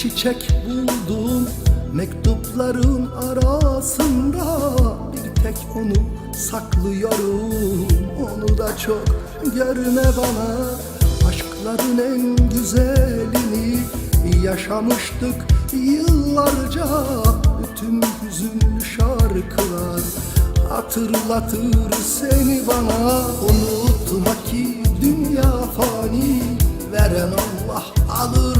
çiçek buldum Mektupların arasında. Bir tek onu saklıyorum Onu da çok görme bana. Aşkların en güzelini Yaşamıştık yıllarca. Bütün hüzünlü şarkılar Hatırlatır seni bana. Unutma ki dünya fani Veren Allah alır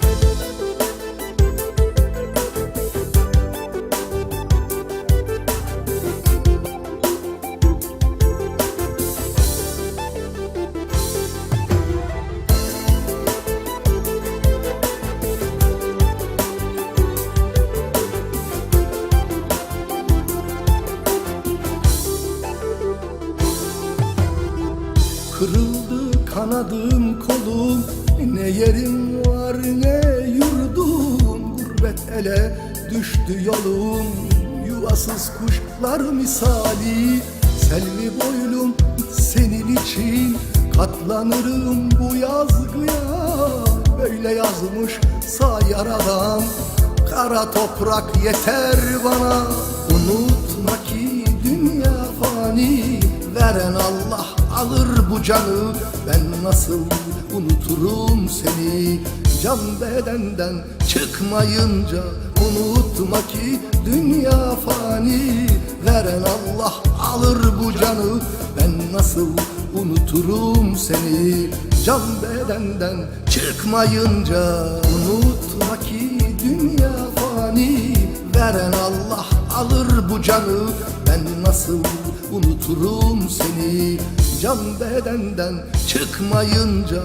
Kırıldı kanadım kolum. Ne yerim var ne yurdum. Gurbet ele düştü yolum. Yuvasız kuşlar misali. Selvi boylum senin için. Katlanırım bu yazgıya. Böyle yazmış sayar adam Kara toprak yeter bana. Unutma ki Veren Allah alır bu canı. Ben nasıl unuturum seni? Can bedenden çıkmayınca Unutma ki dünya fani. Veren Allah alır bu canı. Ben nasıl unuturum seni? Can bedenden çıkmayınca Unutma ki dünya fani. Veren Allah alır bu canı Ben nasıl unuturum seni? Can bedenden çıkmayınca